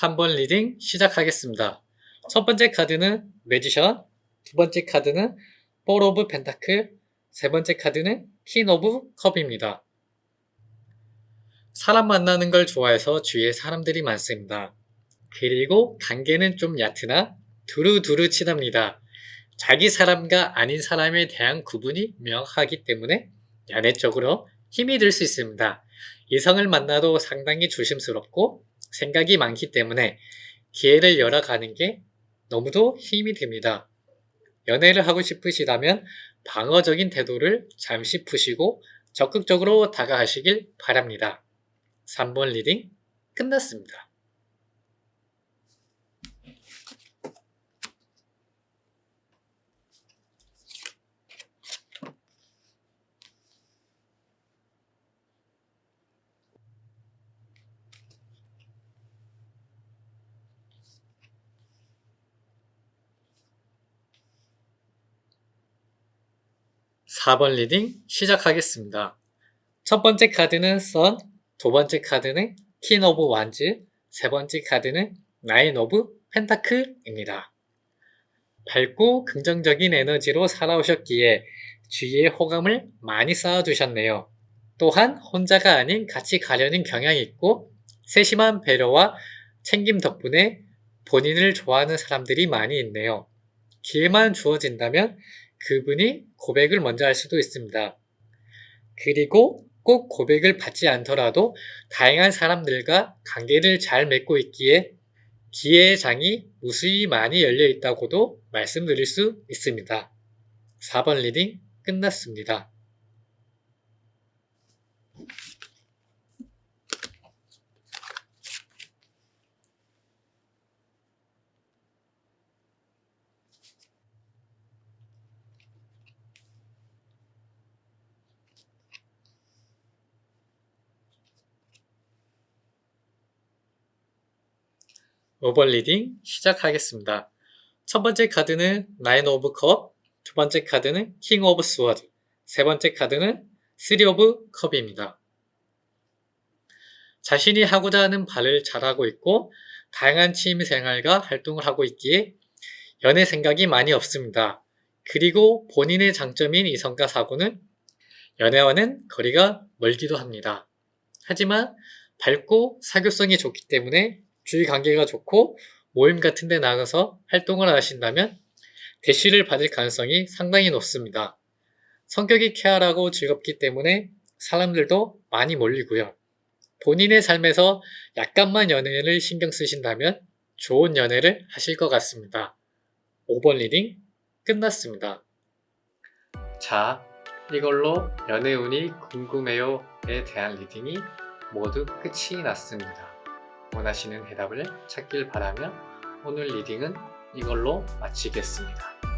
3번 리딩 시작하겠습니다. 첫 번째 카드는 매지션, 두 번째 카드는 볼 오브 펜타클, 세 번째 카드는 퀸 오브 컵입니다. 사람 만나는 걸 좋아해서 주위에 사람들이 많습니다. 그리고 관계는 좀 얕으나 두루두루 친합니다. 자기 사람과 아닌 사람에 대한 구분이 명확하기 때문에 연애적으로 힘이 들 수 있습니다. 이성을 만나도 상당히 조심스럽고 생각이 많기 때문에 기회를 열어가는 게 너무도 힘이 됩니다. 연애를 하고 싶으시다면 방어적인 태도를 잠시 푸시고 적극적으로 다가가시길 바랍니다. 3번 리딩 끝났습니다. 사번 리딩 시작하겠습니다. 첫 번째 카드는 선, 두 번째 카드는 퀸 오브 완즈, 세 번째 카드는 나인 오브 펜타클입니다. 밝고 긍정적인 에너지로 살아오셨기에 주위에 호감을 많이 쌓아두셨네요. 또한 혼자가 아닌 같이 가려는 경향이 있고 세심한 배려와 챙김 덕분에 본인을 좋아하는 사람들이 많이 있네요. 기회만 주어진다면 그분이 고백을 먼저 할 수도 있습니다. 그리고 꼭 고백을 받지 않더라도 다양한 사람들과 관계를 잘 맺고 있기에 기회의 장이 무수히 많이 열려 있다고도 말씀드릴 수 있습니다. 4번 리딩 끝났습니다. 5번 리딩 시작하겠습니다. 첫 번째 카드는 나인 오브 컵, 두 번째 카드는 킹 오브 스워드, 세 번째 카드는 쓰리 오브 컵입니다. 자신이 하고자 하는 바를 잘하고 있고 다양한 취미 생활과 활동을 하고 있기에 연애 생각이 많이 없습니다. 그리고 본인의 장점인 이성과 사고는 연애와는 거리가 멀기도 합니다. 하지만 밝고 사교성이 좋기 때문에 주위 관계가 좋고 모임 같은 데 나가서 활동을 하신다면 대시를 받을 가능성이 상당히 높습니다. 성격이 쾌활하고 즐겁기 때문에 사람들도 많이 몰리고요. 본인의 삶에서 약간만 연애를 신경 쓰신다면 좋은 연애를 하실 것 같습니다. 5번 리딩 끝났습니다. 자, 이걸로 연애운이 궁금해요에 대한 리딩이 모두 끝이 났습니다. 원하시는 해답을 찾길 바라며 오늘 리딩은 이걸로 마치겠습니다.